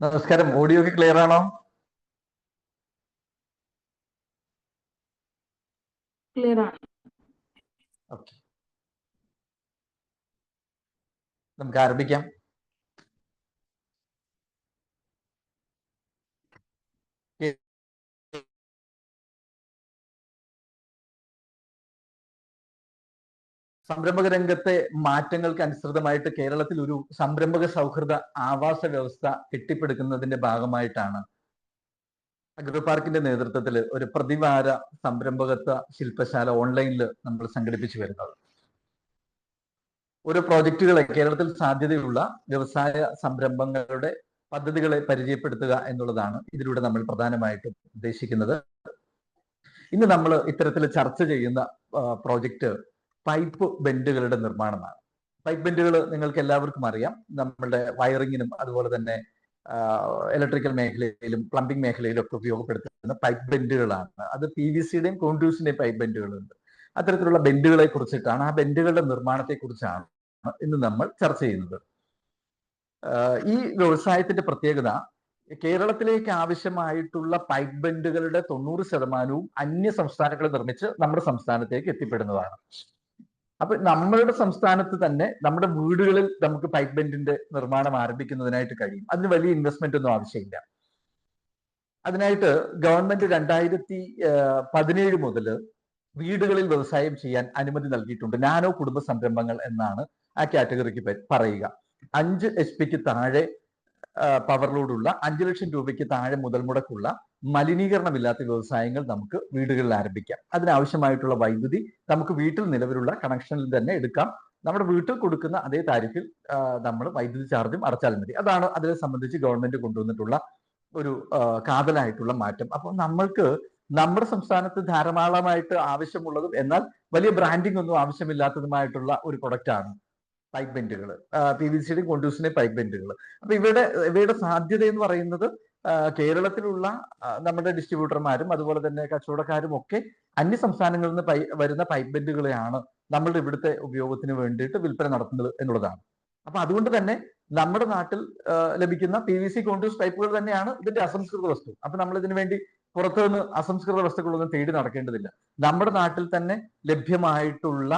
നമസ്കാരം. ഓഡിയോ ഒക്കെ ക്ലിയർ ആണോ? ക്ലിയർ ആണ്. നമുക്ക് ആരംഭിക്കാം കേ- സംരംഭക രംഗത്തെ മാറ്റങ്ങൾക്ക് അനുസൃതമായിട്ട് കേരളത്തിൽ ഒരു സംരംഭക സൗഹൃദ ആവാസ വ്യവസ്ഥ കെട്ടിപ്പടുക്കുന്നതിന്റെ ഭാഗമായിട്ടാണ് അഗ്രോ പാർക്കിന്റെ നേതൃത്വത്തിൽ ഒരു പ്രതിവാര സംരംഭകത്വ ശില്പശാല ഓൺലൈനിൽ നമ്മൾ സംഘടിപ്പിച്ചു വരുന്നത്. ഓരോ പ്രോജക്റ്റുകളെ കേരളത്തിൽ സാധ്യതയുള്ള വ്യവസായ സംരംഭങ്ങളുടെ പദ്ധതികളെ പരിചയപ്പെടുത്തുക എന്നുള്ളതാണ് ഇതിലൂടെ നമ്മൾ പ്രധാനമായിട്ടും ഉദ്ദേശിക്കുന്നത്. ഇന്ന് നമ്മൾ ഇത്തരത്തിൽ ചർച്ച ചെയ്യുന്ന പ്രോജക്റ്റ് പൈപ്പ് ബെൻഡുകളുടെ നിർമ്മാണമാണ്. പൈപ്പ് ബെൻഡുകൾ നിങ്ങൾക്ക് എല്ലാവർക്കും അറിയാം. നമ്മളുടെ വയറിങ്ങിനും അതുപോലെ തന്നെ ഇലക്ട്രിക്കൽ മേഖലയിലും പ്ലംബിംഗ് മേഖലയിലും ഒക്കെ ഉപയോഗപ്പെടുത്തുന്ന പൈപ്പ് ബെൻഡുകളാണ്. അത് പി വി സിയുടെയും കോൺഡ്യൂസിന്റെയും പൈപ്പ് ബെൻഡുകളുണ്ട്. അത്തരത്തിലുള്ള ബെൻഡുകളെ കുറിച്ചിട്ടാണ് ആ ബെൻഡുകളുടെ നിർമ്മാണത്തെ കുറിച്ചാണ് ഇന്ന് നമ്മൾ ചർച്ച ചെയ്യുന്നത്. ഈ വ്യവസായത്തിന്റെ പ്രത്യേകത കേരളത്തിലേക്ക് ആവശ്യമായിട്ടുള്ള പൈപ്പ് ബെൻഡുകളുടെ തൊണ്ണൂറ് ശതമാനവും അന്യ സംസ്ഥാനങ്ങളിൽ നിർമ്മിച്ച് നമ്മുടെ സംസ്ഥാനത്തേക്ക് എത്തിപ്പെടുന്നതാണ്. അപ്പൊ നമ്മളുടെ സംസ്ഥാനത്ത് തന്നെ നമ്മുടെ വീടുകളിൽ നമുക്ക് പൈപ്പ് ബെൻഡിന്റെ നിർമ്മാണം ആരംഭിക്കുന്നതിനായിട്ട് കഴിയും. അതിന് വലിയ ഇൻവെസ്റ്റ്മെന്റ് ഒന്നും ആവശ്യമില്ല. അതിനായിട്ട് ഗവൺമെന്റ് രണ്ടായിരത്തി പതിനേഴ് മുതൽ വീടുകളിൽ വ്യവസായം ചെയ്യാൻ അനുമതി നൽകിയിട്ടുണ്ട്. നാനോ കുടുംബ സംരംഭങ്ങൾ എന്നാണ് ആ കാറ്റഗറിക്ക് പറയുക. അഞ്ച് എച്ച് പിക്ക് താഴെ അഞ്ച് അഞ്ചു ലക്ഷം രൂപയ്ക്ക് താഴെ മുതൽ മുടക്കുള്ള മലിനീകരണമില്ലാത്ത വ്യവസായങ്ങൾ നമുക്ക് വീടുകളിൽ ആരംഭിക്കാം. അതിനാവശ്യമായിട്ടുള്ള വൈദ്യുതി നമുക്ക് വീട്ടിൽ നിലവിലുള്ള കണക്ഷനിൽ തന്നെ എടുക്കാം. നമ്മുടെ വീട്ടിൽ കൊടുക്കുന്ന അതേ താരിഫിൽ നമ്മൾ വൈദ്യുതി ചാർജും അടച്ചാൽ മതി. അതാണ് അതിനെ സംബന്ധിച്ച് ഗവൺമെന്റ് കൊണ്ടുവന്നിട്ടുള്ള ഒരു കാതലായിട്ടുള്ള മാറ്റം. അപ്പോൾ നമ്മൾക്ക് നമ്മുടെ സംസ്ഥാനത്ത് ധാരാളമായിട്ട് ആവശ്യമുള്ളതും എന്നാൽ വലിയ ബ്രാൻഡിംഗ് ഒന്നും ആവശ്യമില്ലാത്തതുമായിട്ടുള്ള ഒരു പ്രൊഡക്റ്റാണ് പൈപ്പ് ബെൻഡുകൾ പി വി സിയുടെയും കോണ്ടൂസിന്റെ പൈപ്പ് ബെൻഡുകൾ അപ്പൊ ഇവയുടെ ഇവയുടെ സാധ്യത എന്ന് പറയുന്നത് കേരളത്തിലുള്ള നമ്മുടെ ഡിസ്ട്രിബ്യൂട്ടർമാരും അതുപോലെ തന്നെ കച്ചവടക്കാരും ഒക്കെ അന്യ സംസ്ഥാനങ്ങളിൽ നിന്ന് വരുന്ന പൈപ്പ് ബെൻഡുകളെയാണ് നമ്മളുടെ ഇവിടുത്തെ ഉപയോഗത്തിന് വേണ്ടിയിട്ട് വിൽപ്പന നടത്തുന്നത് എന്നുള്ളതാണ്. അപ്പൊ അതുകൊണ്ട് തന്നെ നമ്മുടെ നാട്ടിൽ ലഭിക്കുന്ന പി വി സി കോണ്ടൂസ് പൈപ്പുകൾ തന്നെയാണ് ഇതിന്റെ അസംസ്കൃത വസ്തു. അപ്പൊ നമ്മൾ ഇതിനു വേണ്ടി പുറത്തു നിന്ന് അസംസ്കൃത വസ്തുക്കളൊന്നും തേടി നടക്കേണ്ടതില്ല. നമ്മുടെ നാട്ടിൽ തന്നെ ലഭ്യമായിട്ടുള്ള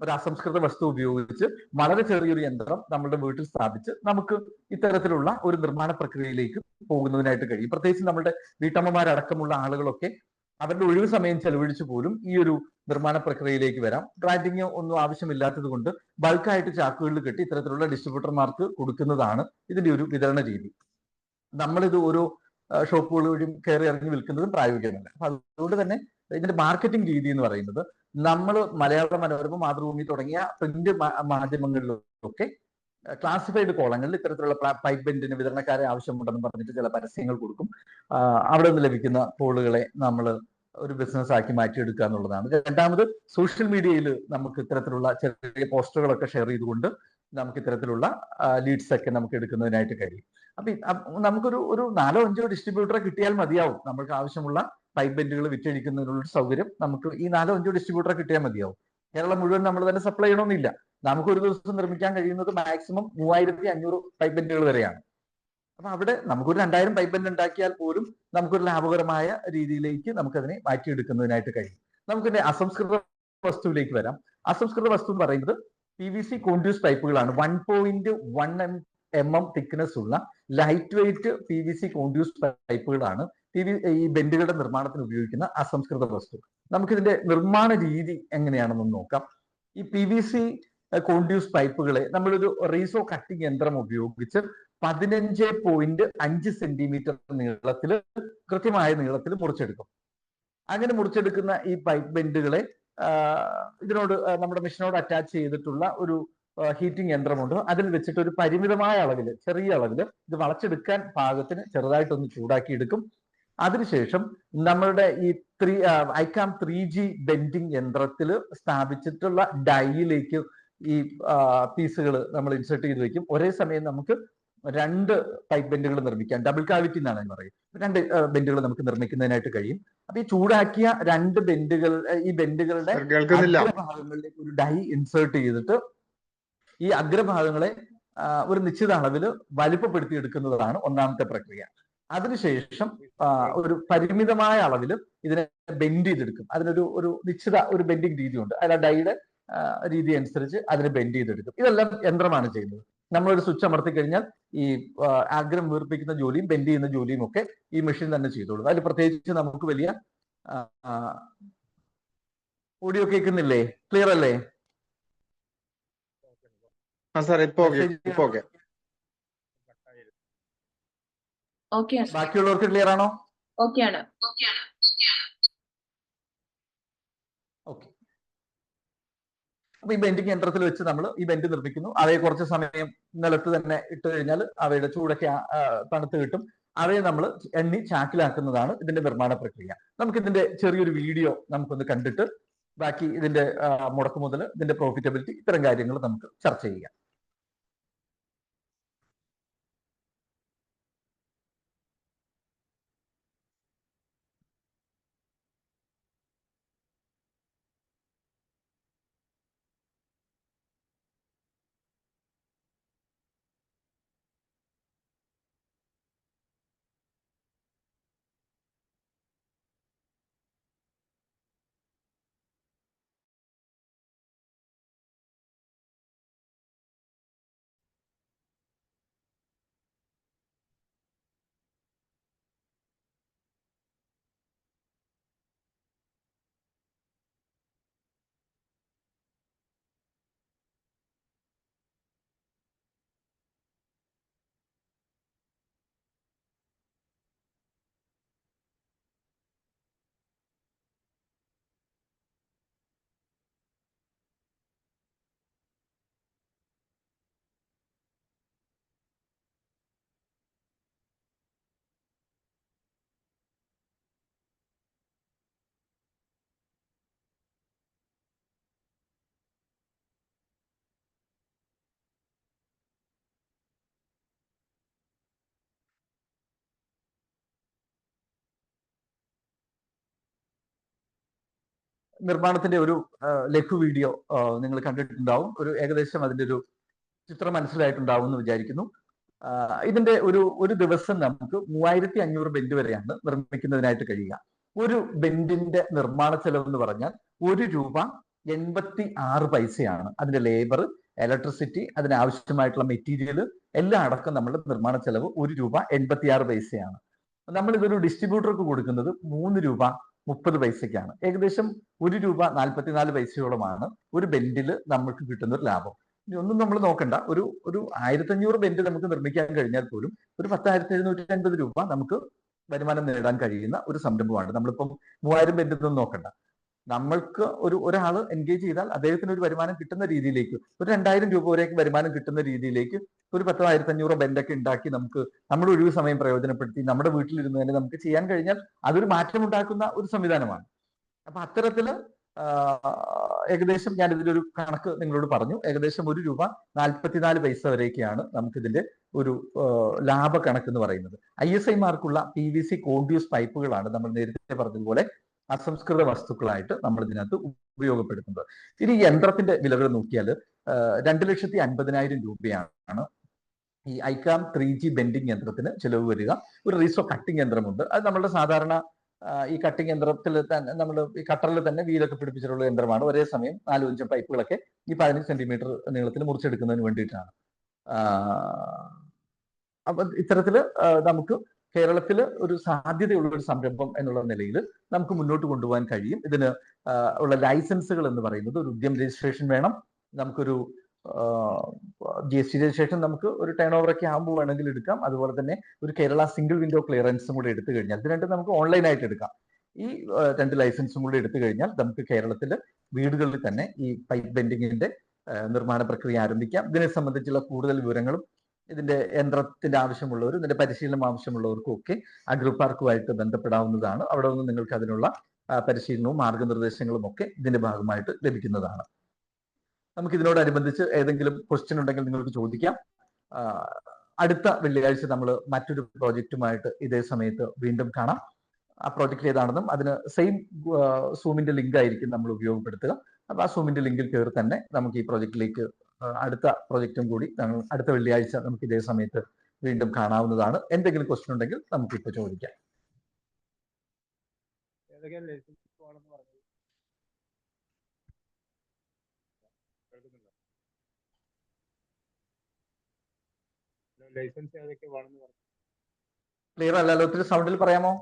ഒരു അസംസ്കൃത വസ്തു ഉപയോഗിച്ച് വളരെ ചെറിയൊരു യന്ത്രം നമ്മുടെ വീട്ടിൽ സ്ഥാപിച്ച് നമുക്ക് ഇത്തരത്തിലുള്ള ഒരു നിർമ്മാണ പ്രക്രിയയിലേക്ക് പോകുന്നതിനായിട്ട് കഴിയും. പ്രത്യേകിച്ച് നമ്മുടെ വീട്ടമ്മമാരടക്കമുള്ള ആളുകളൊക്കെ അവരുടെ ഒഴിവ് സമയം ചെലവഴിച്ചു പോലും ഈ ഒരു നിർമ്മാണ പ്രക്രിയയിലേക്ക് വരാം. ഗ്രാൻഡിങ് ഒന്നും ആവശ്യമില്ലാത്തത് കൊണ്ട് ബൾക്കായിട്ട് ചാക്കുകളിൽ കെട്ടി ഇത്തരത്തിലുള്ള ഡിസ്ട്രിബ്യൂട്ടർമാർക്ക് കൊടുക്കുന്നതാണ് ഇതിന്റെ ഒരു വിതരണ രീതി. നമ്മളിത് ഓരോ ഷോപ്പുകൾ വഴിയും കയറി ഇറങ്ങി വിൽക്കുന്നതും പ്രായോഗികമല്ല. അപ്പൊ അതുകൊണ്ട് തന്നെ ഇതിന്റെ മാർക്കറ്റിംഗ് രീതി എന്ന് പറയുന്നത് നമ്മൾ മലയാള മനോരമ മാതൃഭൂമി തുടങ്ങിയ പ്രിന്റ് മാധ്യമങ്ങളിലൊക്കെ ക്ലാസിഫൈഡ് കോളങ്ങളിൽ ഇത്തരത്തിലുള്ള പൈപ്പ് ബെൻഡിന് വിതരണക്കാരെ ആവശ്യമുണ്ടെന്ന് പറഞ്ഞിട്ട് ചില പരസ്യങ്ങൾ കൊടുക്കും. അവിടെ നിന്ന് ലഭിക്കുന്ന പോളുകളെ നമ്മൾ ഒരു ബിസിനസ് ആക്കി മാറ്റിയെടുക്കുക എന്നുള്ളതാണ്. രണ്ടാമത് സോഷ്യൽ മീഡിയയിൽ നമുക്ക് ഇത്തരത്തിലുള്ള ചെറിയ പോസ്റ്ററുകളൊക്കെ ഷെയർ ചെയ്തുകൊണ്ട് നമുക്ക് ഇത്തരത്തിലുള്ള ലീഡ്സ് ഒക്കെ നമുക്ക് എടുക്കുന്നതിനായിട്ട് കഴിയും. അപ്പൊ നമുക്കൊരു ഒരു നാലോ അഞ്ചോ ഡിസ്ട്രിബ്യൂട്ടറെ കിട്ടിയാൽ മതിയാവും. നമുക്ക് ആവശ്യമുള്ള പൈപ്പ് ബെൻഡുകൾ വിറ്റഴിക്കുന്നതിനുള്ള സൗകര്യം നമുക്ക് ഈ നാലോ അഞ്ചോ ഡിസ്ട്രിബ്യൂട്ടറെ കിട്ടിയാൽ മതിയാവും. കേരളം മുഴുവൻ നമ്മൾ തന്നെ സപ്ലൈ ചെയ്യണമെന്നില്ല നമുക്ക് ഒരു ദിവസം നിർമ്മിക്കാൻ കഴിയുന്നത് മാക്സിമം മൂവായിരത്തി അഞ്ഞൂറ് പൈപ്പ് ബെൻഡുകൾ വരെയാണ്. അപ്പൊ അവിടെ നമുക്കൊരു രണ്ടായിരം പൈപ്പ് ഉണ്ടാക്കിയാൽ പോലും നമുക്കൊരു ലാഭകരമായ രീതിയിലേക്ക് നമുക്കതിനെ മാറ്റിയെടുക്കുന്നതിനായിട്ട് കഴിയും. നമുക്കിന്റെ അസംസ്കൃത വസ്തുവിലേക്ക് വരാം. അസംസ്കൃത വസ്തു എന്ന് പറയുന്നത് P V C കോൺഡ്യൂസ് പൈപ്പുകളാണ് one point one M M M thickness ഉള്ള light weight P V C conduits പൈപ്പുകളാണ് P V ഈ ബെൻഡുകളുടെ നിർമ്മാണത്തിന് ഉപയോഗിക്കുന്ന അസംസ്കൃത വസ്തു. നമുക്കിതിന്റെ നിർമ്മാണ രീതി എങ്ങനെയാണെന്ന് നോക്കാം. ഈ പി വി സി കോൺഡ്യൂസ് പൈപ്പുകളെ. നമ്മളൊരു റീസോ കട്ടിംഗ് യന്ത്രം ഉപയോഗിച്ച് പതിനഞ്ച് പോയിന്റ് അഞ്ച് സെന്റിമീറ്റർ നീളത്തിൽ കൃത്യമായ നീളത്തിൽ മുറിച്ചെടുക്കും. അങ്ങനെ മുറിച്ചെടുക്കുന്ന ഈ പൈപ്പ് ബെൻഡുകളെ ഇതിനോട് നമ്മുടെ മെഷീനോട് അറ്റാച്ച് ചെയ്തിട്ടുള്ള ഒരു ഹീറ്റിംഗ് യന്ത്രമുണ്ട്. അതിൽ വെച്ചിട്ട് ഒരു പരിമിതമായ അളവിൽ ചെറിയ അളവിൽ ഇത് വളച്ചെടുക്കാൻ പാകത്തിന് ചെറുതായിട്ടൊന്ന് ചൂടാക്കി എടുക്കും അതിനുശേഷം നമ്മളുടെ ഈ ത്രീ ഐക്കാം ത്രീ ജി ബെൻഡിങ് യന്ത്രത്തിൽ സ്ഥാപിച്ചിട്ടുള്ള ഡൈയിലേക്ക് ഈ പീസുകൾ നമ്മൾ ഇൻസേർട്ട് ചെയ്ത് വെക്കും. ഒരേ സമയം നമുക്ക് രണ്ട് പൈപ്പ് ബെൻഡുകൾ നിർമ്മിക്കാം. ഡബിൾ കാവിറ്റി എന്നാണ് പറയുന്നത്. രണ്ട് ബെൻഡുകൾ നമുക്ക് നിർമ്മിക്കുന്നതിനായിട്ട് കഴിയും. അപ്പൊ ഈ ചൂടാക്കിയ രണ്ട് ബെൻഡുകൾ ഈ ബെൻഡുകളുടെ ഭാഗങ്ങളിലേക്ക് ഒരു ഡൈ ഇൻസേർട്ട് ചെയ്തിട്ട് ഈ അഗ്രഭാഗങ്ങളെ ഒരു നിശ്ചിത അളവിൽ വലുപ്പപ്പെടുത്തി എടുക്കുന്നതാണ് ഒന്നാമത്തെ പ്രക്രിയ. അതിനുശേഷം ഒരു പരിമിതമായ അളവിൽ ഇതിനെ ബെൻഡ് ചെയ്തെടുക്കും. അതിനൊരു ഒരു നിശ്ചിത ഒരു ബെൻഡിങ് രീതിയുണ്ട്. അതിൽ ഡൈയുടെ രീതി അനുസരിച്ച് അതിനെ ബെൻഡ് ചെയ്തെടുക്കും. ഇതെല്ലാം യന്ത്രമാണ് ചെയ്യുന്നത്. നമ്മളൊരു സ്വിച്ച് അമർത്തി കഴിഞ്ഞാൽ ഈ ആഗ്രം വീർപ്പിക്കുന്ന ജോലിയും ബെൻഡ് ചെയ്യുന്ന ജോലിയും ഒക്കെ ഈ മെഷീൻ തന്നെ ചെയ്തോളും. അതിൽ പ്രത്യേകിച്ച് നമുക്ക് വലിയ ഓഡിയോ കേൾക്കുന്നില്ലേ? ക്ലിയർ അല്ലേ? ബാക്കിയുള്ളവർക്ക് ക്ലിയർ ആണോ? ഓക്കെ ആണ് ഓക്കെ അപ്പൊ ഈ ബെൻഡിങ് യന്ത്രത്തിൽ വെച്ച് നമ്മൾ ഈ ബെൻഡ് നിർമ്മിക്കുന്നു. അവയെ കുറച്ച് സമയം നിലത്ത് തന്നെ ഇട്ട് കഴിഞ്ഞാൽ അവയുടെ ചൂടൊക്കെ തണുത്ത് കിട്ടും. അവയെ നമ്മൾ എണ്ണി ചാക്കിലാക്കുന്നതാണ് ഇതിന്റെ നിർമ്മാണ പ്രക്രിയ. നമുക്ക് ഇതിന്റെ ചെറിയൊരു വീഡിയോ നമുക്കൊന്ന് കണ്ടിട്ട് ബാക്കി ഇതിന്റെ മുടക്ക് മുതൽ ഇതിന്റെ പ്രോഫിറ്റബിലിറ്റി ഇത്തരം കാര്യങ്ങൾ നമുക്ക് ചർച്ച ചെയ്യാം. നിർമ്മാണത്തിന്റെ ഒരു ലഘു വീഡിയോ നിങ്ങൾ കണ്ടിട്ടുണ്ടാവും. ഒരു ഏകദേശം അതിന്റെ ഒരു ചിത്രം മനസ്സിലായിട്ടുണ്ടാവും എന്ന് വിചാരിക്കുന്നു. ഇതിന്റെ ഒരു ഒരു ദിവസം നമുക്ക് മൂവായിരത്തി അഞ്ഞൂറ് ബെൻഡ് വരെയാണ് നിർമ്മിക്കുന്നതിനായിട്ട് കഴിയുക. ഒരു ബെൻഡിന്റെ നിർമ്മാണ ചെലവ് എന്ന് പറഞ്ഞാൽ ഒരു രൂപ എൺപത്തി ആറ് പൈസയാണ്. അതിന്റെ ലേബർ ഇലക്ട്രിസിറ്റി അതിനാവശ്യമായിട്ടുള്ള മെറ്റീരിയൽ എല്ലാം അടക്കം നമ്മുടെ നിർമ്മാണ ചെലവ് ഒരു രൂപ എൺപത്തി ആറ് പൈസയാണ്. നമ്മൾ ഇതൊരു ഡിസ്ട്രിബ്യൂട്ടർക്ക് കൊടുക്കുന്നത് മൂന്ന് രൂപ മുപ്പത് പൈസയ്ക്കാണ്. ഏകദേശം ഒരു രൂപ നാൽപ്പത്തിനാല് പൈസയോളമാണ് ഒരു ബെൻഡിൽ നമുക്ക് കിട്ടുന്ന ഒരു ലാഭം. ഒന്നും നമ്മൾ നോക്കണ്ട. ഒരു ഒരു ആയിരത്തഞ്ഞൂറ് ബെൻഡ് നമുക്ക് നിർമ്മിക്കാൻ കഴിഞ്ഞാൽ പോലും ഒരു പത്തായിരത്തി എഴുന്നൂറ്റി അൻപത് രൂപ നമുക്ക് വരുമാനം നേടാൻ കഴിയുന്ന ഒരു സംരംഭമാണ്. നമ്മളിപ്പം മൂവായിരം ബെൻഡിൽ നിന്നും നോക്കണ്ട. നമ്മൾക്ക് ഒരു ഒരാൾ എൻഗേജ് ചെയ്താൽ അദ്ദേഹത്തിന് ഒരു വരുമാനം കിട്ടുന്ന രീതിയിലേക്ക് ഒരു രണ്ടായിരം രൂപ വരെയൊക്കെ വരുമാനം കിട്ടുന്ന രീതിയിലേക്ക് ഒരു പത്തോ ആയിരത്തഞ്ഞൂറോ ബെൻഡൊക്കെ ഉണ്ടാക്കി നമുക്ക് നമ്മുടെ ഒഴിവ് സമയം പ്രയോജനപ്പെടുത്തി നമ്മുടെ വീട്ടിലിരുന്ന് തന്നെ നമുക്ക് ചെയ്യാൻ കഴിഞ്ഞാൽ അതൊരു മാറ്റമുണ്ടാക്കുന്ന ഒരു സംവിധാനമാണ്. അപ്പൊ അത്തരത്തിൽ ഏകദേശം ഞാൻ ഇതിലൊരു കണക്ക് നിങ്ങളോട് പറഞ്ഞു. ഏകദേശം ഒരു രൂപ നാൽപ്പത്തിനാല് പൈസ വരെയൊക്കെയാണ് നമുക്കിതിന്റെ ഒരു ലാഭ കണക്ക് എന്ന് പറയുന്നത്. ഐ എസ് ഐ മാർക്കുള്ള പി വി സി കോൺഡ്യൂസ് പൈപ്പുകളാണ് നമ്മൾ നേരത്തെ പറഞ്ഞതുപോലെ അസംസ്കൃത വസ്തുക്കളായിട്ട് നമ്മൾ ഇതിനകത്ത് ഉപയോഗപ്പെടുത്തുന്നത്. ഇനി യന്ത്രത്തിന്റെ വിലകൾ നോക്കിയാൽ രണ്ട് ലക്ഷത്തി അൻപതിനായിരം രൂപയാണ് ഈ ഐക്കാം ത്രീ ജി ബെൻഡിങ് യന്ത്രത്തിന് ചിലവ് വരിക. ഒരു റീസോ കട്ടിംഗ് യന്ത്രമുണ്ട്. അത് നമ്മുടെ സാധാരണ ഈ കട്ടിംഗ് യന്ത്രത്തിൽ തന്നെ നമ്മൾ ഈ കട്ടറിൽ തന്നെ വീലൊക്കെ പിടിപ്പിച്ചിട്ടുള്ള യന്ത്രമാണ്. ഒരേ സമയം നാലു അഞ്ചും പൈപ്പുകളൊക്കെ ഈ പതിനഞ്ച് സെന്റിമീറ്റർ നീളത്തിൽ മുറിച്ചെടുക്കുന്നതിന് വേണ്ടിയിട്ടാണ്. അപ്പൊ ഇത്തരത്തിൽ നമുക്ക് കേരളത്തിൽ ഒരു സാധ്യതയുള്ള ഒരു സംരംഭം എന്നുള്ള നിലയിൽ നമുക്ക് മുന്നോട്ട് കൊണ്ടുപോകാൻ കഴിയും. ഇതിന് ഉള്ള ലൈസൻസുകൾ എന്ന് പറയുന്നത് ഒരു ഉദ്യം രജിസ്ട്രേഷൻ വേണം. നമുക്കൊരു ജി എസ് ടി രജിസ്ട്രേഷൻ നമുക്ക് ഒരു ടേൺ ഓവർ ഒക്കെ ആകുമ്പോൾ വേണമെങ്കിൽ എടുക്കാം. അതുപോലെ തന്നെ ഒരു കേരള സിംഗിൾ വിൻഡോ ക്ലിയറൻസും കൂടി എടുത്തു കഴിഞ്ഞാൽ ഇത് രണ്ടും നമുക്ക് ഓൺലൈനായിട്ട് എടുക്കാം. ഈ രണ്ട് ലൈസൻസും കൂടി എടുത്തു കഴിഞ്ഞാൽ നമുക്ക് കേരളത്തിൽ വീടുകളിൽ തന്നെ ഈ പൈപ്പ് ബെൻഡിങ്ങിന്റെ നിർമ്മാണ പ്രക്രിയ ആരംഭിക്കാം. ഇതിനെ സംബന്ധിച്ചുള്ള കൂടുതൽ വിവരങ്ങളും ഇതിന്റെ യന്ത്രത്തിന്റെ ആവശ്യമുള്ളവരും ഇതിന്റെ പരിശീലനം ആവശ്യമുള്ളവർക്കും ഒക്കെ അഗ്രോ പാർക്കുമായിട്ട് ബന്ധപ്പെടാവുന്നതാണ്. അവിടെ നിന്ന് നിങ്ങൾക്ക് അതിനുള്ള പരിശീലനവും മാർഗനിർദ്ദേശങ്ങളും ഒക്കെ ഇതിന്റെ ഭാഗമായിട്ട് ലഭിക്കുന്നതാണ്. നമുക്ക് ഇതിനോടനുബന്ധിച്ച് ഏതെങ്കിലും ക്വസ്റ്റ്യൻ ഉണ്ടെങ്കിൽ നിങ്ങൾക്ക് ചോദിക്കാം. അടുത്ത വെള്ളിയാഴ്ച നമ്മൾ മറ്റൊരു പ്രോജക്റ്റുമായിട്ട് ഇതേ സമയത്ത് വീണ്ടും കാണാം. ആ പ്രോജക്റ്റ് ഏതാണെന്നും അതിന് സെയിം സൂമിന്റെ ലിങ്ക് ആയിരിക്കും നമ്മൾ ഉപയോഗപ്പെടുത്തുക. അപ്പൊ ആ സൂമിന്റെ ലിങ്കിൽ കയറി തന്നെ നമുക്ക് ഈ പ്രോജക്റ്റിലേക്ക് അടുത്ത പ്രോജക്റ്റും കൂടി അടുത്ത വെള്ളിയാഴ്ച നമുക്ക് ഇതേ സമയത്ത് വീണ്ടും കാണാവുന്നതാണ്. എന്തെങ്കിലും ക്വസ്റ്റ്യൻ ഉണ്ടെങ്കിൽ നമുക്ക് ഇപ്പോൾ ചോദിക്കാം ഏതൊക്കെയാണ് ലൈസൻസ് വേണമെന്ന് പറഞ്ഞത് കേൾക്കുന്നുണ്ടോ ലൈസൻസ് ഏതൊക്കെ വേണമെന്ന് പറഞ്ഞു. ക്ലിയർ അല്ലല്ലോ ഒത്തിരി സൗണ്ടിൽ പറയാമോ?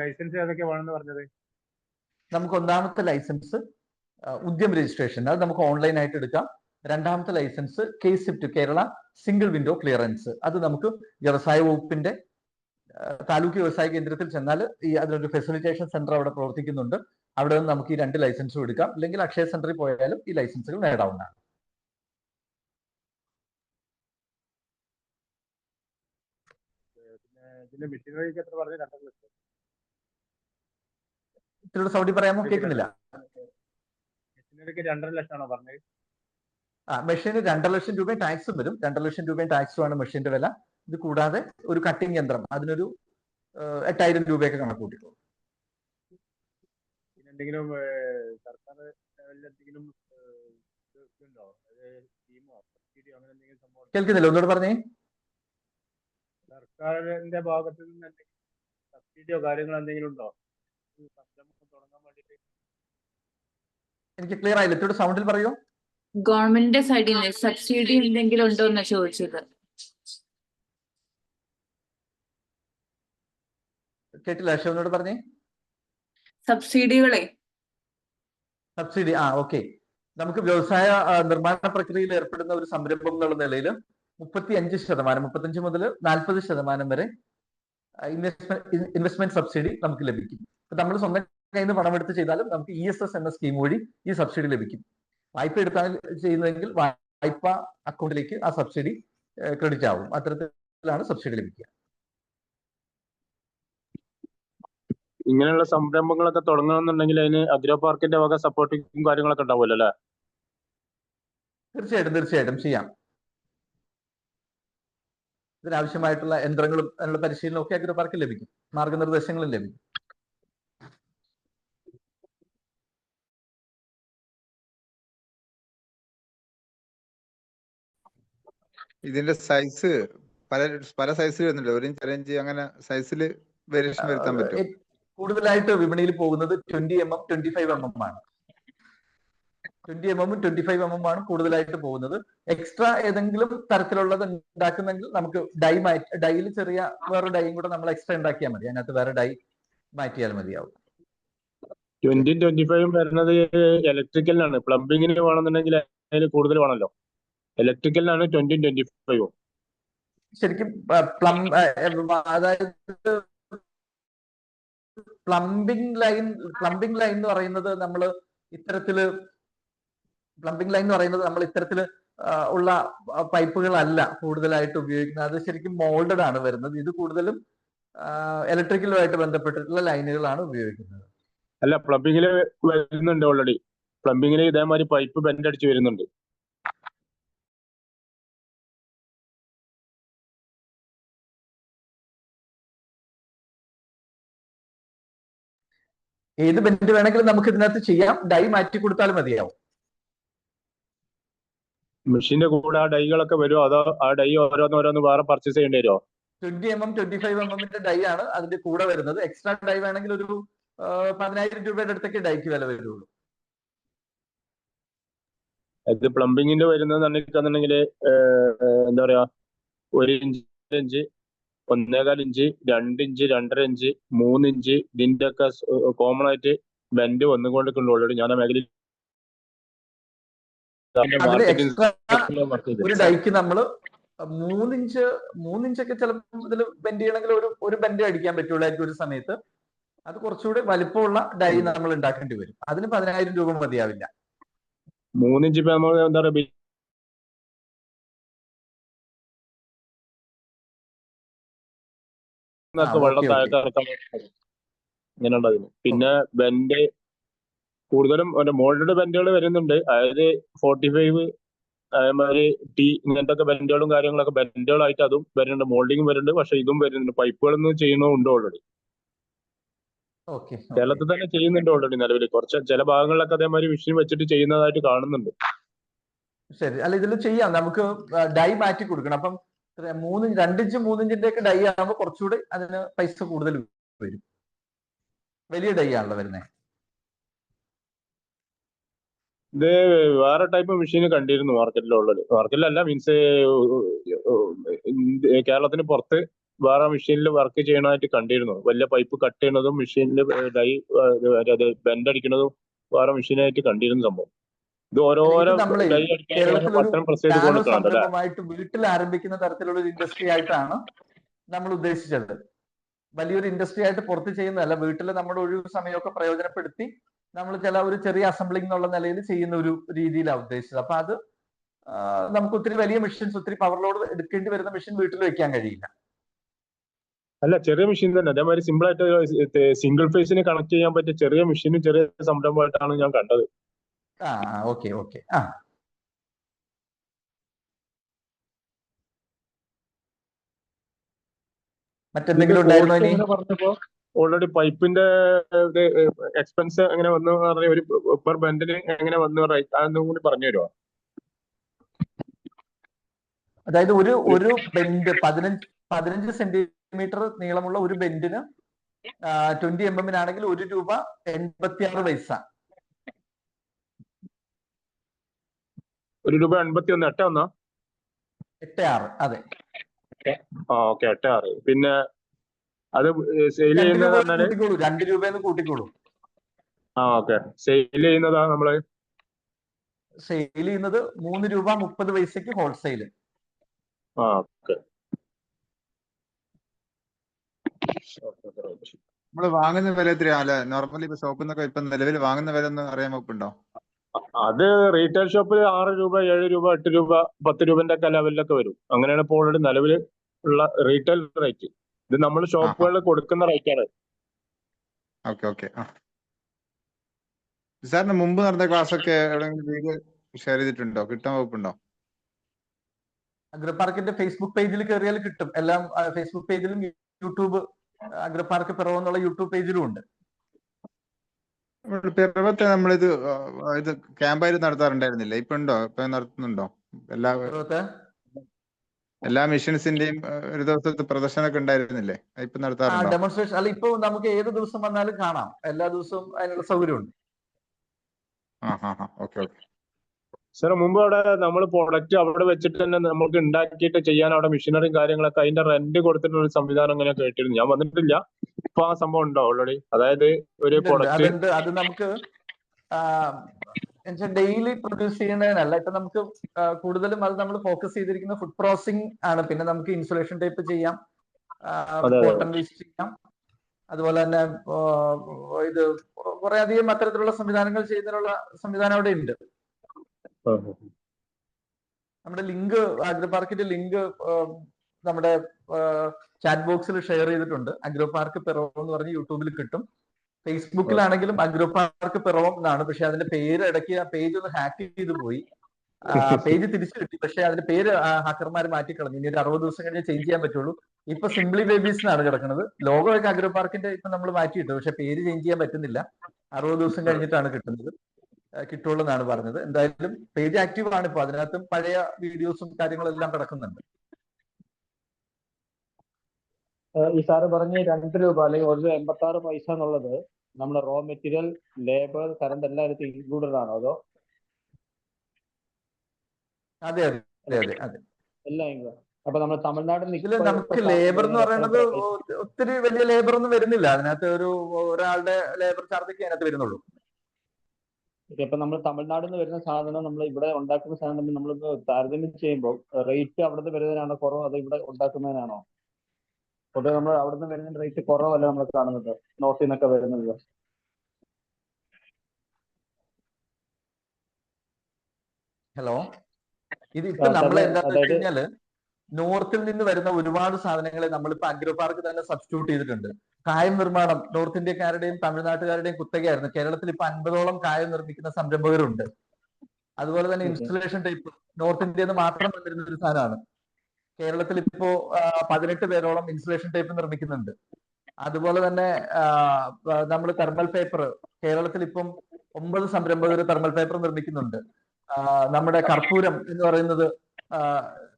ലൈസൻസ് ഏതൊക്കെ വേണമെന്ന് പറഞ്ഞത്? നമുക്ക് ഒന്നാമത്തെ ലൈസൻസ് ഉദ്യം രജിസ്ട്രേഷൻ. അത് നമുക്ക് ഓൺലൈൻ ആയിട്ട് എടുക്കാം. രണ്ടാമത്തെ licence K swift Kerala single window clearance അത് നമുക്ക് വ്യവസായ വകുപ്പിന്റെ താലൂക്ക് വ്യവസായ കേന്ദ്രത്തിൽ ചെന്നാൽ ഈ അതിനൊരു ഫെസിലിറ്റേഷൻ സെന്റർ അവിടെ പ്രവർത്തിക്കുന്നുണ്ട്. അവിടെ നിന്ന് നമുക്ക് ഈ രണ്ട് ലൈസൻസും എടുക്കാം. അല്ലെങ്കിൽ അക്ഷയ സെന്ററിൽ പോയാലും ഈ ലൈസൻസുകൾ നേടാവുന്നതാണ്. പിന്നെ മെഷീനറിക്ക് എത്ര പറഞ്ഞു? രണ്ടര ലക്ഷം ഇത്തിരി സൗണ്ടി പറയാമോ? കേൾക്കുന്നില്ല. മെഷീനറിക്ക് രണ്ടര ലക്ഷമാണോ പറഞ്ഞത്? ആ മെഷീന് രണ്ടര ലക്ഷം രൂപയും ടാക്സും വരും. രണ്ടര ലക്ഷം രൂപയും ടാക്സും ആണ് മെഷീന്റെ വില. ഇത് കൂടാതെ ഒരു കട്ടിംഗ് യന്ത്രം. അതിനൊരു എട്ടായിരം രൂപയൊക്കെ കണക്ക് പിന്നെ എന്തെങ്കിലും സർക്കാർ ലെവലിൽ കേൾക്കുന്നില്ല. ഒന്നുകൂടെ പറഞ്ഞേ. സർക്കാരിന്റെ ഭാഗത്ത് നിന്ന് എന്തെങ്കിലും സബ്സിഡിയോ കാര്യങ്ങളോ എന്തെങ്കിലും ഉണ്ടോ? ഈ സംരംഭം തുടങ്ങാൻ വേണ്ടിയിട്ട്. എനിക്ക് ക്ലിയർ ആയില്ല. ഇത്തിരി സൗണ്ടിൽ പറയൂ. ഗവൺമെന്റിന്റെ സൈഡിൽ നിന്ന് സബ്സിഡി എന്തെങ്കിലും ഉണ്ടോ എന്നാ ചോദിച്ചത്? കേട്ടില്ല അശോകനോട് പറഞ്ഞേ. സബ്സിഡികളെ. സബ്സിഡി ആ ഓക്കെ. നമുക്ക് വ്യവസായ നിർമ്മാണ പ്രക്രിയയിൽ ഏർപ്പെടുന്ന ഒരു സംരംഭം എന്നുള്ള നിലയിൽ മുപ്പത്തി അഞ്ച് ശതമാനം മുപ്പത്തഞ്ച് മുതൽ നാൽപ്പത് ശതമാനം വരെ ഇൻവെസ്റ്റ്മെന്റ് ഇൻവെസ്റ്റ്മെന്റ് സബ്സിഡി നമുക്ക് ലഭിക്കും. നമ്മൾ സ്വന്തം കയ്യിൽ നിന്ന് പണമെടുത്ത് ചെയ്താലും നമുക്ക് ഇ എസ് എസ് എന്ന സ്കീം വഴി ഈ സബ്സിഡി ലഭിക്കും. വായ്പ എടുത്താൽ ചെയ്യുന്നതെങ്കിൽ വായ്പ അക്കൗണ്ടിലേക്ക് ആ സബ്സിഡി ക്രെഡിറ്റ് ആവും. അത്തരത്തിലാണ് സബ്സിഡി ലഭിക്കുക. ഇങ്ങനെയുള്ള സംരംഭങ്ങളൊക്കെ തുടങ്ങണമെന്നുണ്ടെങ്കിൽ അതിന് അഗ്രോ പാർക്കിന്റെ വക സപ്പോർട്ടിങ്ങും കാര്യങ്ങളൊക്കെ ഉണ്ടാവുമല്ലോ അല്ലേ? തീർച്ചയായിട്ടും തീർച്ചയായിട്ടും ചെയ്യാം. ഇതിനാവശ്യമായിട്ടുള്ള യന്ത്രങ്ങളും അതിനുള്ള പരിശീലനവും ഒക്കെ അഗ്രോ പാർക്കിൽ ലഭിക്കും. മാർഗനിർദ്ദേശങ്ങളും ലഭിക്കും. ഇതിന്റെ സൈസ് പല പല സൈസ് വരുന്നുണ്ട്. ഒരു ഇഞ്ച് അങ്ങനെ സൈസിൽ വേരിയേഷൻ വരുത്താൻ പറ്റും കൂടുതലായിട്ട് വിപണിയിൽ പോകുന്നത് twenty M M twenty five M M ആണ്. ട്വന്റി എം എമ്മും ട്വന്റി ഫൈവ് എം എം ആണ് കൂടുതലായിട്ട് പോകുന്നത്. എക്സ്ട്രാ ഏതെങ്കിലും തരത്തിലുള്ളത് ഉണ്ടാക്കുന്നെങ്കിൽ നമുക്ക് ഡൈ മാറ്റി ഡൈയിൽ ചെറിയ വേറെ ഡൈയും കൂടെ നമ്മൾ എക്സ്ട്രാ ഉണ്ടാക്കിയാൽ മതി. അതിനകത്ത് വേറെ ഡൈ മാറ്റിയാൽ മതിയാവും. ട്വന്റി ട്വന്റി ഫൈവ് വരുന്നത് ഇലക്ട്രിക്കലിനാണ് പ്ലംബിങ്ങിന് വേണമെന്നുണ്ടെങ്കിൽ അതിൽ കൂടുതൽ വേണമല്ലോ. ഇലക്ട്രിക്കലിനാണ് ട്വന്റി ട്വന്റി ഫൈവ് ശരിക്കും പ്ലം അതായത് പ്ലംബിംഗ് ലൈൻ പ്ലംബിംഗ് ലൈൻ എന്ന് പറയുന്നത് നമ്മൾ ഇത്തരത്തിൽ പ്ലംബിംഗ് ലൈൻ എന്ന് പറയുന്നത് നമ്മൾ ഇത്തരത്തിൽ ഉള്ള പൈപ്പുകളല്ല കൂടുതലായിട്ട് ഉപയോഗിക്കുന്നത്. അത് ശരിക്കും മോൾഡഡ് ആണ് വരുന്നത്. ഇത് കൂടുതലും ഇലക്ട്രിക്കലുമായിട്ട് ബന്ധപ്പെട്ടിട്ടുള്ള ലൈനുകളാണ് ഉപയോഗിക്കുന്നത്. അല്ല പ്ലംബിങ്ങിൽ വരുന്നുണ്ട് ഓൾറെഡി പ്ലംബിങ്ങിൽ ഇതേമാതിരി പൈപ്പ് ബെൻഡ് അടിച്ച് വരുന്നുണ്ട്. ഏത് ബെൻഡ് വേണമെങ്കിലും നമുക്ക് ഇതിനകത്ത് ചെയ്യാം. ഡൈ മാറ്റി കൊടുത്താലും മതിയാവും. മെഷീന്റെ കൂടെ ആ ഡൈകളൊക്കെ വരുമോ അതോ ആ ഡൈ ഓരോന്ന് ഓരോന്ന് വേറെ പർച്ചേസ് ചെയ്യേണ്ടി വരുമോ twenty M M twenty five M എമ്മിന്റെ ഡൈ ആണ് അതിന്റെ കൂടെ വരുന്നത്. എക്സ്ട്രാ ഡൈ വേണമെങ്കിൽ ഒരു പതിനായിരം രൂപയുടെ അടുത്തൊക്കെ ഡൈക്ക് വില വരുള്ളൂ. ഇത് പ്ലംബിങ്ങിന്റെ വരുന്നതെന്നുണ്ടെങ്കിൽ എന്താ പറയാ ഒരു ഇഞ്ച് ഇഞ്ച് ഒന്നേകാൽ ഇഞ്ച് രണ്ട് ഇഞ്ച് രണ്ടര ഇഞ്ച് മൂന്ന് ഇഞ്ച് ഇതിന്റെ ഒക്കെ കോമൺ ആയിട്ട് ബെൻഡ് വന്നുകൊണ്ടിരിക്കുന്നുള്ളൂ ഓൾറെഡി ഞാൻ ആ മേഖലയിൽ ഒരു ഡൈക്ക് നമ്മൾ മൂന്നിഞ്ച് മൂന്നിഞ്ചൊക്കെ ചിലപ്പോൾ ഇതിൽ ബെൻഡ് ചെയ്യണമെങ്കിൽ ഒരു ഒരു ബെൻഡ് അടിക്കാൻ പറ്റുള്ളായിരിക്കും ഒരു സമയത്ത്. അത് കുറച്ചുകൂടി വലിപ്പമുള്ള ഡൈ നമ്മൾ ഉണ്ടാക്കേണ്ടി വരും. അതിന് പതിനായിരം രൂപ മതിയാവില്ല. മൂന്നിഞ്ച് ഇപ്പൊ നമ്മൾ എന്താ പറയാ ആ, വെള്ളം താഴത്തെ ഇറക്കാൻ പിന്നെ ബെൻഡ് കൂടുതലും മോൾഡ് ബെൻഡുകൾ വരുന്നുണ്ട്. അതായത് ഫോർട്ടി ഫൈവ് അതേമാതിരി ടി ഇങ്ങനത്തെ ബെൻഡുകളും കാര്യങ്ങളൊക്കെ ബെൻഡുകളായിട്ട് അതും വരുന്നുണ്ട്. മോൾഡിങ് വരുന്നുണ്ട്. പക്ഷെ ഇതും വരുന്നുണ്ട്. പൈപ്പുകളൊന്നും ചെയ്യുന്നതുണ്ട് ഓൾറെഡി കേരളത്തിൽ തന്നെ ചെയ്യുന്നുണ്ട് ഓൾറെഡി നിലവിൽ. കുറച്ച് ചില ഭാഗങ്ങളിലൊക്കെ അതേമാതിരി മെഷീൻ വെച്ചിട്ട് ചെയ്യുന്നതായിട്ട് കാണുന്നുണ്ട്. ശരി. അല്ല ഇതിൽ ചെയ്യാം. നമുക്ക് ഡൈ മാറ്റി കൊടുക്കണം. അപ്പം മൂന്ന് രണ്ടിഞ്ച് മൂന്നിഞ്ചിന്റെ ഒക്കെ ഡൈ ആകുമ്പോൾ കുറച്ചുകൂടി അതിന് പൈസ കൂടുതൽ വരും. വലിയ ഡൈ ആണല്ലോ വരുന്നത് ഇത് വേറെ ടൈപ്പ് മെഷീൻ കണ്ടിരുന്നു മാർക്കറ്റിൽ ഓൾറെഡി മാർക്കറ്റിലല്ല മീൻസ് കേരളത്തിന് പുറത്ത് വേറെ മെഷീനിൽ വർക്ക് ചെയ്യണതായിട്ട് കണ്ടിരുന്നു. വലിയ പൈപ്പ് കട്ട് ചെയ്യണതും മെഷീനിൽ ഡൈ ബെൻഡ് അടിക്കുന്നതും വേറെ മെഷീനായിട്ട് കണ്ടിരുന്നു സംഭവം. ഇത് ഓരോരോ ഡൈ അടിക്കാൻ വീട്ടിൽ ആരംഭിക്കുന്ന തരത്തിലുള്ള ഒരു ഇൻഡസ്ട്രി ആയിട്ടാണ് നമ്മൾ ഉദ്ദേശിച്ചത്. വലിയൊരു ഇൻഡസ്ട്രി ആയിട്ട് പുറത്ത് ചെയ്യുന്നതല്ല. വീട്ടിൽ നമ്മുടെ ഒഴിവ് സമയമൊക്കെ പ്രയോജനപ്പെടുത്തി നമ്മൾ ചില ഒരു ചെറിയ അസംബ്ലിംഗ് എന്നുള്ള നിലയിൽ ചെയ്യുന്ന ഒരു രീതിയിലാണ് ഉദ്ദേശിച്ചത്. അപ്പൊ അത് നമുക്ക് ഒത്തിരി വലിയ മെഷീൻസ് ഒത്തിരി പവർ ലോഡ് എടുക്കേണ്ടി വരുന്ന മെഷീൻ വീട്ടിൽ വെക്കാൻ കഴിയില്ല. അല്ല ചെറിയ മെഷീൻ തന്നെ. അതേമാതിരി സിമ്പിൾ ആയിട്ട് സിംഗിൾ ഫേസിന് കണക്ട് ചെയ്യാൻ പറ്റിയ ചെറിയ മെഷീനും ചെറിയ സംരംഭമായിട്ടാണ് ഞാൻ കണ്ടത്. ആ ഓക്കെ ഓക്കെ. ആ. മറ്റെന്തെങ്കിലും ഉണ്ടായിരുന്നോ ഓൾറെഡി പൈപ്പിന്റെ എക്സ്പെൻസ് എങ്ങനെ വന്നു പറഞ്ഞ ഒരു പെർ ബെൻഡിന് എങ്ങനെ വന്നു അതൊന്നും കൂടി പറഞ്ഞു തരുമോ അതായത് ഒരു ഒരു ബെൻഡ് പതിനഞ്ച് പതിനഞ്ച് സെന്റിമീറ്റർ നീളമുള്ള ഒരു ബെൻഡിന് ട്വന്റി എം എമ്മിനാണെങ്കിൽ ഒരു രൂപ എൺപത്തി ആറ് പൈസ. ഒരു രൂപ എൺപത്തി ഒന്ന് എട്ട് ഒന്നോ? എട്ട് ആറ് അതെ. ഓക്കെ എട്ട് ആറ്. പിന്നെ അത് സെയിൽ രണ്ട് ചെയ്യുന്നത് രൂപ പറഞ്ഞാൽ രണ്ട് രൂപയെന്ന് കൂട്ടിക്കോളൂ. ആ ഓക്കെ. സെയിൽ ചെയ്യുന്നതാ നമ്മൾ? സെയിൽ ചെയ്യുന്നത് മൂന്ന് രൂപ മുപ്പത് പൈസക്ക് ഹോൾസെയിൽ ആ ഓക്കെ. നമ്മൾ വാങ്ങുന്ന വില എത്രയാ? അല്ല നോർമലി ഇപ്പൊ ഷോപ്പിൽ നിന്നൊക്കെ ഇപ്പൊ നിലവിൽ വാങ്ങുന്ന വില ഒന്ന് അറിയാൻ വെപ്പുണ്ടോ അത് റീറ്റെയിൽ ഷോപ്പിൽ ആറ് രൂപ ഏഴ് രൂപ എട്ട് രൂപ പത്ത് രൂപന്റെ ഒക്കെ ലെവലിലൊക്കെ വരും. അങ്ങനെയാണ് ഇപ്പോൾ ഓൾറെഡി നിലവിൽ ഉള്ള റീറ്റെയിൽ റേറ്റ് ഇത് നമ്മൾ ഷോപ്പുകളിൽ കൊടുക്കുന്ന റേറ്റ് ആണ് ഓക്കെ ഓക്കെ. ആ. സാറിന് മുമ്പ് നടന്ന ക്ലാസ് ഒക്കെ എവിടെയെങ്കിലും വീഡിയോ ഷെയർ ചെയ്തിട്ടുണ്ടോ? കിട്ടാൻ വകുപ്പുണ്ടോ? അഗ്രപാർക്കിന്റെ ഫേസ്ബുക്ക് പേജിൽ കയറിയാൽ കിട്ടും. എല്ലാം ഫേസ്ബുക്ക് പേജിലും യൂട്യൂബ് അഗ്രപാർക്ക് പിറവ എന്നുള്ള യൂട്യൂബ് പേജിലും ഉണ്ട്. പിറവത്തെ നമ്മളിത് ഇത് ക്യാമ്പായിട്ട് നടത്താറുണ്ടായിരുന്നില്ല? ഇപ്പൊ ഉണ്ടോ ഇപ്പൊ നടത്തുന്നുണ്ടോ? എല്ലാ പിറവത്തെ? എല്ലാ മെഷീൻസിന്റെയും ഒരു ദിവസത്തെ പ്രദർശനമൊക്കെ ഉണ്ടായിരുന്നില്ലേ? ഇപ്പൊ നടത്താറുണ്ട്? ഡെമോൺസ്ട്രേഷൻ അല്ല ഇപ്പൊ നമുക്ക് ഏത് ദിവസം വന്നാലും കാണാം. എല്ലാ ദിവസവും അതിനുള്ള സൗകര്യമുണ്ട്. സാർ മുമ്പ് അവിടെ നമ്മൾ പ്രൊഡക്റ്റ് അവിടെ വെച്ചിട്ട് തന്നെ നമുക്ക് ഉണ്ടാക്കിയിട്ട് ചെയ്യാൻ അവിടെ മെഷീനറിയും കാര്യങ്ങളൊക്കെ അതിന്റെ റെന്റ് കൊടുത്തിട്ടുള്ള ഒരു സംവിധാനം അങ്ങനെ കേട്ടിരുന്നു. ഞാൻ വന്നിട്ടില്ല. ഇപ്പൊ ആ സംഭവം ഉണ്ടോ ഓൾറെഡി അതായത് ഒരു. പ്രൊഡക്റ്റ് അത് നമുക്ക് ഡെയിലി പ്രൊഡ്യൂസ് ചെയ്യുന്നതിനല്ല ഇപ്പൊ നമുക്ക് കൂടുതലും അത് നമ്മൾ ഫോക്കസ് ചെയ്തിരിക്കുന്ന ഫുഡ് പ്രോസസിംഗ് ആണ്. പിന്നെ നമുക്ക് ഇൻസുലേഷൻ ടൈപ്പ് ചെയ്യാം. കോട്ടൺ വേസ്റ്റ് ചെയ്യാം. അതുപോലെ തന്നെ ഇത് കുറെ അധികം അത്തരത്തിലുള്ള സംവിധാനങ്ങൾ ചെയ്യുന്നതിനുള്ള സംവിധാനം അവിടെ ഉണ്ട്. നമ്മുടെ ലിങ്ക് അഗ്രോ പാർക്കിന്റെ ലിങ്ക് നമ്മുടെ ചാറ്റ് ബോക്സിൽ ഷെയർ ചെയ്തിട്ടുണ്ട്. അഗ്രോ പാർക്ക് പെറോ എന്ന് പറഞ്ഞ് യൂട്യൂബിൽ കിട്ടും. ഫേസ്ബുക്കിലാണെങ്കിലും അഗ്രോ പാർക്ക് പിറവം എന്നാണ് പക്ഷെ അതിന്റെ പേര് ഇടയ്ക്ക് ആ പേജ് ഒന്ന് ഹാക്ക് ചെയ്ത് പോയി. പേജ് തിരിച്ചു കിട്ടി. പക്ഷെ അതിന്റെ പേര് ഹാക്കർമാർ മാറ്റി കളഞ്ഞു ഇനി ഒരു അറുപത് ദിവസം കഴിഞ്ഞ് ചേഞ്ച് ചെയ്യാൻ പറ്റുള്ളൂ. ഇപ്പൊ സിംപ്ലി ബേബീസ് എന്നാണ് കിടക്കുന്നത്. ലോഗോ ഒക്കെ അഗ്രോ പാർക്കിന്റെ ഇപ്പൊ നമ്മൾ മാറ്റിയിട്ടു പക്ഷെ പേര് ചേഞ്ച് ചെയ്യാൻ പറ്റുന്നില്ല. അറുപത് ദിവസം കഴിഞ്ഞിട്ടാണ് കിട്ടുന്നത്. കിട്ടുള്ളൂ എന്നാണ് പറഞ്ഞത്. എന്തായാലും പേജ് ആക്റ്റീവ് ആണ് ഇപ്പൊ. അതിനകത്തും പഴയ വീഡിയോസും കാര്യങ്ങളെല്ലാം കിടക്കുന്നുണ്ട്. ഈ സാറ് പറഞ്ഞ രണ്ട് രൂപ അല്ലെങ്കിൽ ഒരു എൺപത്തി ആറ് പൈസ എന്നുള്ളത് നമ്മുടെ റോ മെറ്റീരിയൽ ലേബർ കറണ്ട് എല്ലാം അതിനകത്ത് ഇൻക്ലൂഡഡ് ആണോ അതോ? അതെ അതെ അതെ എല്ലാം? അപ്പൊ നമ്മൾ തമിഴ്നാട് നമുക്ക് ലേബർ എന്ന് പറയുന്നത് ഒത്തിരി വലിയ ലേബർ ഒന്നും വരുന്നില്ല. അതിനകത്ത് ഒരു ഒരാളുടെ ലേബർ ചാർജ് ഒക്കെ അതിനകത്ത് വരുന്നുള്ളൂ. ഇപ്പൊ നമ്മൾ തമിഴ്നാട് നിന്ന് വരുന്ന സാധനം നമ്മൾ ഇവിടെ ഉണ്ടാക്കുന്ന സാധനം നമ്മൾ താരതമ്യം ചെയ്യുമ്പോൾ റേറ്റ് അവിടുന്ന് വരുന്നതിനാണോ കുറവ് അതോ ഇവിടെ ഉണ്ടാക്കുന്നതിനാണോ? പൊതുവെ നമ്മൾ അവിടുന്ന് വരുന്ന റേറ്റ് കുറവല്ല നമ്മൾ കാണുന്നത്? നോർത്തിൽ നിന്നൊക്കെ വരുന്നത്. ഹലോ ഇത് ഇപ്പൊ നമ്മൾ എന്താണെന്ന് വെച്ച് കഴിഞ്ഞാൽ നോർത്തിൽ നിന്ന് വരുന്ന ഒരുപാട് സാധനങ്ങളെ നമ്മളിപ്പോ അഗ്രോ പാർക്ക് തന്നെ സബ്സ്റ്റിറ്റ്യൂട്ട് ചെയ്തിട്ടുണ്ട്. കായം നിർമ്മാണം നോർത്ത് ഇന്ത്യക്കാരുടെയും തമിഴ്നാട്ടുകാരുടെയും കുത്തകയായിരുന്നു. കേരളത്തിൽ ഇപ്പൊ അൻപതോളം കായം നിർമ്മിക്കുന്ന സംരംഭകരുണ്ട്. അതുപോലെ തന്നെ. ഇൻസ്റ്റലേഷൻ ടൈപ്പ് നോർത്ത് ഇന്ത്യയിൽ നിന്ന് മാത്രം വന്നിരുന്ന ഒരു സാധനമാണ്. കേരളത്തിൽ ഇപ്പോ പതിനെട്ട് പേരോളം ഇൻസുലേഷൻ ടേപ്പ് നിർമ്മിക്കുന്നുണ്ട്. അതുപോലെ തന്നെ നമ്മൾ തെർമൽ പേപ്പർ കേരളത്തിൽ ഇപ്പം ഒമ്പത് സംരംഭകർ തെർമൽ പേപ്പർ നിർമ്മിക്കുന്നുണ്ട്. നമ്മുടെ കർപ്പൂരം എന്ന് പറയുന്നത്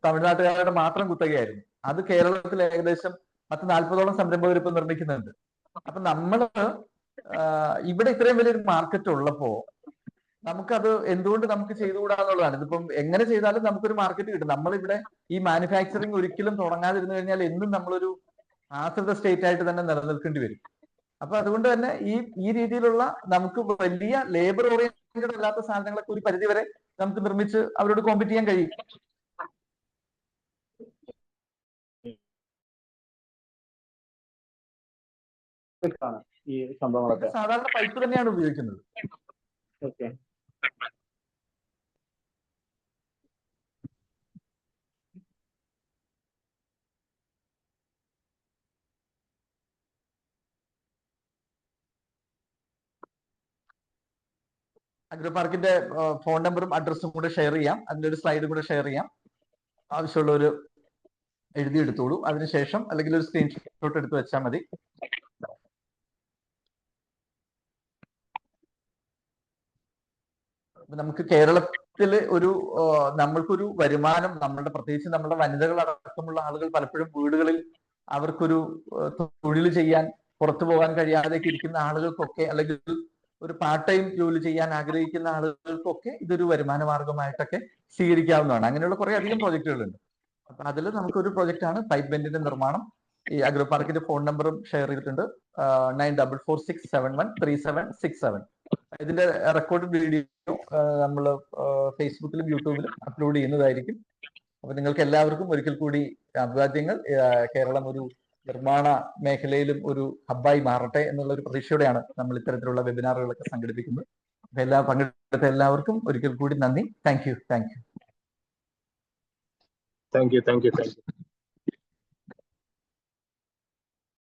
തമിഴ്നാട്ടുകാരുടെ മാത്രം കുത്തകയായിരുന്നു. അത് കേരളത്തിൽ ഏകദേശം പത്ത് നാൽപ്പതോളം സംരംഭകർ ഇപ്പൊ നിർമ്മിക്കുന്നുണ്ട്. അപ്പൊ നമ്മൾ ഇവിടെ ഇത്രയും വലിയൊരു മാർക്കറ്റ് ഉള്ളപ്പോ നമുക്കത് എന്തുകൊണ്ട് നമുക്ക് ചെയ്തുകൂടാന്നുള്ളതാണ്. ഇതിപ്പം എങ്ങനെ ചെയ്താലും നമുക്കൊരു മാർക്കറ്റ് കിട്ടും. നമ്മളിവിടെ ഈ മാനുഫാക്ചറിങ് ഒരിക്കലും തുടങ്ങാതിരുന്നു കഴിഞ്ഞാൽ എന്നും നമ്മളൊരു ആശ്രിത സ്റ്റേറ്റ് ആയിട്ട് തന്നെ നിലനിൽക്കേണ്ടി വരും. അപ്പൊ അതുകൊണ്ട് തന്നെ ഈ ഈ രീതിയിലുള്ള നമുക്ക് വലിയ ലേബർ ഓറിയന്റഡ് അല്ലാത്ത സാധനങ്ങളൊക്കെ ഒരു പരിധി വരെ നമുക്ക് നിർമ്മിച്ച് അവരോട് കോമ്പറ്റ് ചെയ്യാൻ കഴിയും. സാധാരണ പൈപ്പ് തന്നെയാണ് ഉപയോഗിക്കുന്നത്. ഓക്കെ. അഗ്രോ പാർക്കിന്റെ ഫോൺ നമ്പറും അഡ്രസ്സും കൂടെ ഷെയർ ചെയ്യാം. അതിന്റെ ഒരു സ്ലൈഡും കൂടെ ഷെയർ ചെയ്യാം. ആവശ്യമുള്ളവർ എഴുതിയെടുത്തോളൂ അതിനുശേഷം അല്ലെങ്കിൽ ഒരു സ്ക്രീൻഷോട്ട് എടുത്ത് വെച്ചാൽ മതി. നമുക്ക് കേരളത്തിൽ ഒരു നമ്മൾക്കൊരു വരുമാനം നമ്മളുടെ പ്രത്യേകിച്ച് നമ്മുടെ വനിതകൾ അടക്കമുള്ള ആളുകൾ പലപ്പോഴും വീടുകളിൽ അവർക്കൊരു തൊഴിൽ ചെയ്യാൻ പുറത്തു പോകാൻ കഴിയാതെ ഇരിക്കുന്ന ആളുകൾക്കൊക്കെ അല്ലെങ്കിൽ ഒരു പാർട്ട് ടൈം ജോലി ചെയ്യാൻ ആഗ്രഹിക്കുന്ന ആളുകൾക്കൊക്കെ ഇതൊരു വരുമാന മാർഗമായിട്ടൊക്കെ സ്വീകരിക്കാവുന്നതാണ്. അങ്ങനെയുള്ള കുറെ അധികം പ്രോജക്റ്റുകളുണ്ട്. അപ്പൊ അതിൽ നമുക്കൊരു പ്രോജക്റ്റ് ആണ് പൈപ്പ് ബെൻഡിന്റെ നിർമ്മാണം. ഈ അഗ്രോ പാർക്കിന്റെ ഫോൺ നമ്പറും ഷെയർ ചെയ്തിട്ടുണ്ട്. Nine double four six seven one three seven six seven. ഇതിന്റെ റെക്കോർഡ് വീഡിയോ നമ്മൾ ഫേസ്ബുക്കിലും യൂട്യൂബിലും അപ്ലോഡ് ചെയ്യുന്നതായിരിക്കും. അപ്പൊ നിങ്ങൾക്ക് എല്ലാവർക്കും ഒരിക്കൽ കൂടി അഭിവാദ്യങ്ങൾ. കേരളം ഒരു നിർമ്മാണ മേഖലയിലും ഒരു ഹബ്ബായി മാറട്ടെ എന്നുള്ള ഒരു പ്രതീക്ഷയോടെയാണ് നമ്മൾ ഇത്തരത്തിലുള്ള വെബിനാറുകളൊക്കെ സംഘടിപ്പിക്കുന്നത്. അപ്പൊ എല്ലാ പങ്കെടുത്ത എല്ലാവർക്കും ഒരിക്കൽ കൂടി നന്ദി. Thank you thank you thank you thank you thank you